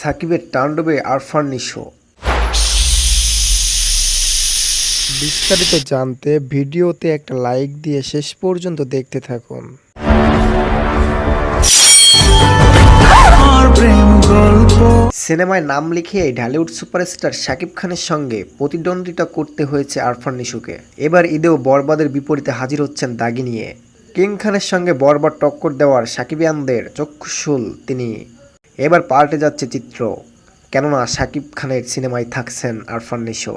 সাকিবের তাণ্ডবে আরফান নিশো। বিস্তারিত জানতে ভিডিওতে একটা লাইক দিয়ে শেষ পর্যন্ত দেখতে থাকুন। সিনেমায় নাম লিখে ঢালিউড সুপারস্টার শাকিব খানের সঙ্গে প্রতিদ্বন্দ্বিতা করতে হয়েছে আরফান নিশুকে। এবার ঈদেও বরবাদের বিপরীতে হাজির হচ্ছেন দাগি নিয়ে। কিং খানের সঙ্গে বরবার টক্কর দেওয়ার সাকিবিয়ানদের চক্ষুশুল তিনি। এবার পাল্টে যাচ্ছে চিত্র। কেননা শাকিব খানের সিনেমায় থাকছেন আরফান নিশো।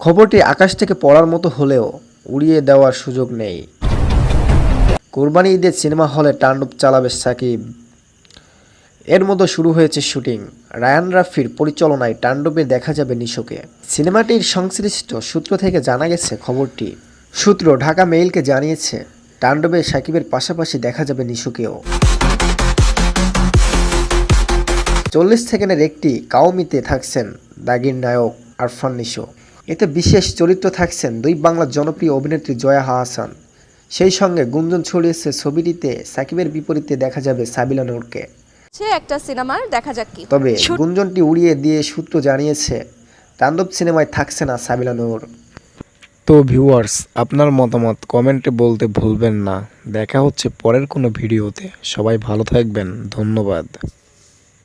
খবরটি আকাশ থেকে পড়ার মতো হলেও উড়িয়ে দেওয়ার সুযোগ নেই। কোরবানি ঈদের সিনেমা হলে তাণ্ডব চালাবে সাকিব। এর মধ্যে শুরু হয়েছে শুটিং। রায়ান রাফির পরিচালনায় তাণ্ডবে দেখা যাবে নিশোকে। সিনেমাটির সংশ্লিষ্ট সূত্র থেকে জানা গেছে খবরটি। সূত্র ঢাকা মেইলকে জানিয়েছে তাণ্ডবে সাকিবের পাশাপাশি দেখা যাবে নিশুকেও। চল্লিশ সেকেন্ডের একটি কাউমিতে থাকছেন দাগির নায়ক আরফান নিশো। এতে বিশেষ চরিত্র থাকছেন দুই বাংলার জনপ্রিয় অভিনেত্রী জয়া হাসান। সেই সঙ্গে গুঞ্জন ছড়িয়েছে ছবিটিতে সাকিবের বিপরীতে দেখা যাবে সাবিলা নূরকে। সে একটা সিনেমার দেখা যাক কি। তবে গুঞ্জনটি উড়িয়ে দিয়ে সূত্র জানিয়েছে তাণ্ডব সিনেমায় থাকছে না সাবিলা নূর। তো ভিউয়ার্স আপনার মতামত কমেন্টে বলতে ভুলবেন না। দেখা হচ্ছে পরের কোনো ভিডিওতে সবাই ভালো থাকবেন। ধন্যবাদ।